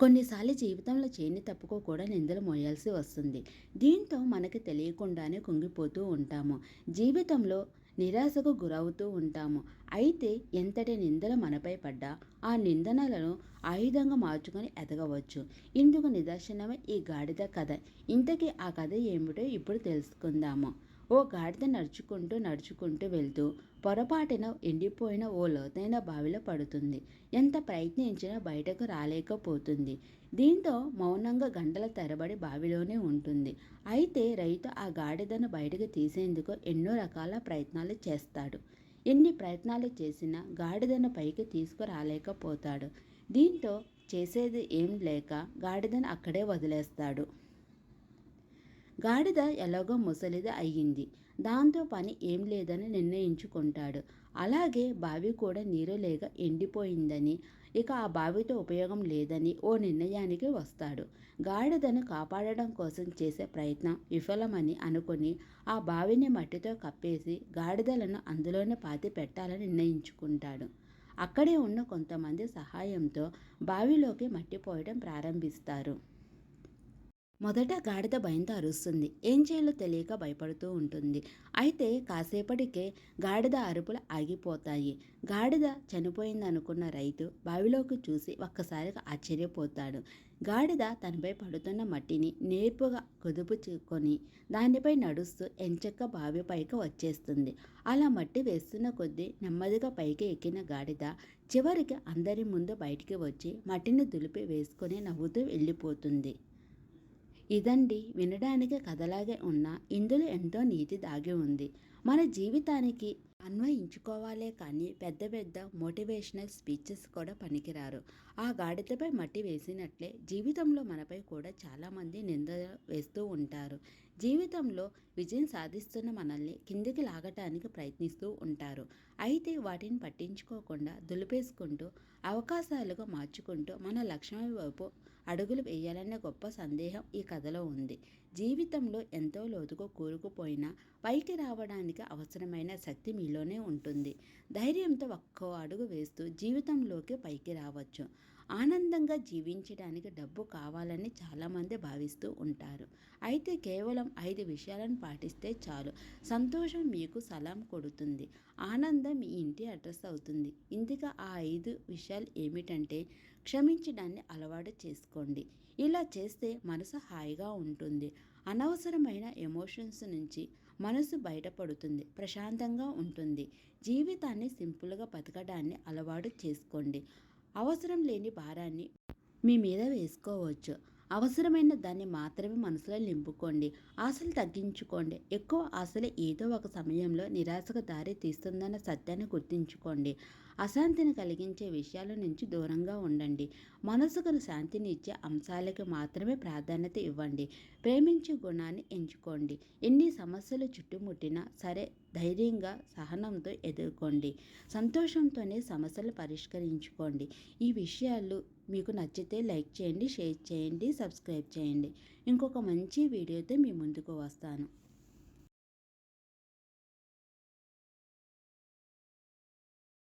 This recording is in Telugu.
కొన్నిసార్లు జీవితంలో చేయని తప్పుకో కూడా నిందలు మోయాల్సి వస్తుంది. దీంతో మనకి తెలియకుండానే కుంగిపోతూ ఉంటాము. జీవితంలో నిరాశకు గురవుతూ ఉంటాము. అయితే ఎంతటి నిందలు మనపై పడ్డా ఆ నిందనలను ఆయుధంగా మార్చుకొని ఎదగవచ్చు. ఇందుకు నిదర్శనమే ఈ గాడిద కథ. ఇంతకీ ఆ కథ ఏమిటో ఇప్పుడు తెలుసుకుందాము. ఓ గాడిద నడుచుకుంటూ నడుచుకుంటూ వెళ్తూ పొరపాటున ఎండిపోయిన ఓ లోతైన బావిలో పడుతుంది. ఎంత ప్రయత్నించినా బయటకు రాలేకపోతుంది. దీంతో మౌనంగా గంటల తరబడి బావిలోనే ఉంటుంది. అయితే రైతు ఆ గాడిదను బయటకు తీసేందుకు ఎన్నో రకాల ప్రయత్నాలు చేస్తాడు. ఎన్ని ప్రయత్నాలు చేసినా గాడిదను పైకి తీసుకురాలేకపోతాడు. దీంతో చేసేది ఏం లేక గాడిదను అక్కడే వదిలేస్తాడు. గాడిద ఎలాగో ముసలిద అయ్యింది. దాంతో పని ఏం లేదని నిర్ణయించుకుంటాడు. అలాగే బావి కూడా నీరు లేక ఎండిపోయిందని ఇక ఆ బావితో ఉపయోగం లేదని ఓ నిర్ణయానికి వస్తాడు. గాడిదను కాపాడడం కోసం చేసే ప్రయత్నం విఫలమని అనుకుని ఆ బావిని మట్టితో కప్పేసి గాడిదలను అందులోనే పాతి పెట్టాలని నిర్ణయించుకుంటాడు. అక్కడే ఉన్న కొంతమంది సహాయంతో బావిలోకి మట్టి పోయడం ప్రారంభిస్తారు. మొదట గాడిద భయంతో అరుస్తుంది. ఏం చేయాలో తెలియక భయపడుతూ ఉంటుంది. అయితే కాసేపటికే గాడిద అరుపులు ఆగిపోతాయి. గాడిద చనిపోయిందనుకున్న రైతు బావిలోకి చూసి ఒక్కసారిగా ఆశ్చర్యపోతాడు. గాడిద తనపై పడుతున్న మట్టిని నేర్పుగా కుదుపు చేకొని దానిపై నడుస్తూ ఎంచక్క బావి పైకి వచ్చేస్తుంది. అలా మట్టి వేస్తున్న కొద్దీ నెమ్మదిగా పైకి ఎక్కిన గాడిద చివరికి అందరి ముందు బయటికి వచ్చి మట్టిని దులిపి వేసుకొని నవ్వుతూ వెళ్ళిపోతుంది. ఇదండి వినడానికి కథలాగే ఉన్న ఇందులో ఎంతో నీతి దాగి ఉంది. మన జీవితానికి అన్వయించుకోవాలే కానీ పెద్ద పెద్ద మోటివేషనల్ స్పీచెస్ కూడా పనికిరారు. ఆ గాడిదపై మట్టి వేసినట్లే జీవితంలో మనపై కూడా చాలామంది నింద వేస్తూ ఉంటారు. జీవితంలో విజయం సాధిస్తున్న మనల్ని కిందికి లాగటానికి ప్రయత్నిస్తూ ఉంటారు. అయితే వాటిని పట్టించుకోకుండా దులిపేసుకుంటూ అవకాశాలుగా మార్చుకుంటూ మన లక్ష్యం వైపు అడుగులు వేయాలనే గొప్ప సందేహం ఈ కథలో ఉంది. జీవితంలో ఎంతో లోతుగా కూరుకుపోయినా పైకి రావడానికి అవసరమైన శక్తి స్థాయిలోనే ఉంటుంది. ధైర్యంతో ఒక్కో అడుగు వేస్తూ జీవితంలోకి పైకి రావచ్చు. ఆనందంగా జీవించడానికి డబ్బు కావాలని చాలామంది భావిస్తూ ఉంటారు. అయితే కేవలం ఐదు విషయాలను పాటిస్తే చాలు. సంతోషం మీకు సలాం కొడుతుంది. ఆనందం మీ ఇంటి అడ్రస్ అవుతుంది. ఇందుక ఆ ఐదు విషయాలు ఏమిటంటే క్షమించడాన్ని అలవాటు చేసుకోండి. ఇలా చేస్తే మనసు హాయిగా ఉంటుంది. అనవసరమైన ఎమోషన్స్ నుంచి మనసు బయటపడుతుంది. ప్రశాంతంగా ఉంటుంది. జీవితాన్ని సింపుల్గా బతకడాన్ని అలవాటు చేసుకోండి. అవసరం లేని భారాన్ని మీ మీద వేసుకోవచ్చు. అవసరమైన దాన్ని మాత్రమే మనసులో నింపుకోండి. ఆశలు తగ్గించుకోండి. ఎక్కువ ఆశలు ఏదో ఒక సమయంలో నిరాశకు దారి తీస్తుందన్న సత్యాన్ని గుర్తుంచుకోండి. అశాంతిని కలిగించే విషయాల నుంచి దూరంగా ఉండండి. మనసుకు శాంతిని ఇచ్చే అంశాలకు మాత్రమే ప్రాధాన్యత ఇవ్వండి. ప్రేమించే గుణాన్ని ఎంచుకోండి. ఎన్ని సమస్యలు చుట్టుముట్టినా సరే ధైర్యంగా సహనంతో ఎదుర్కోండి. సంతోషంతోనే సమస్యలు పరిష్కరించుకోండి. ఈ విషయాలు మీకు నచ్చితే లైక్ చేయండి షేర్ చేయండి సబ్స్క్రైబ్ చేయండి. ఇంకొక మంచి వీడియోతో మీ ముందుకు వస్తాను.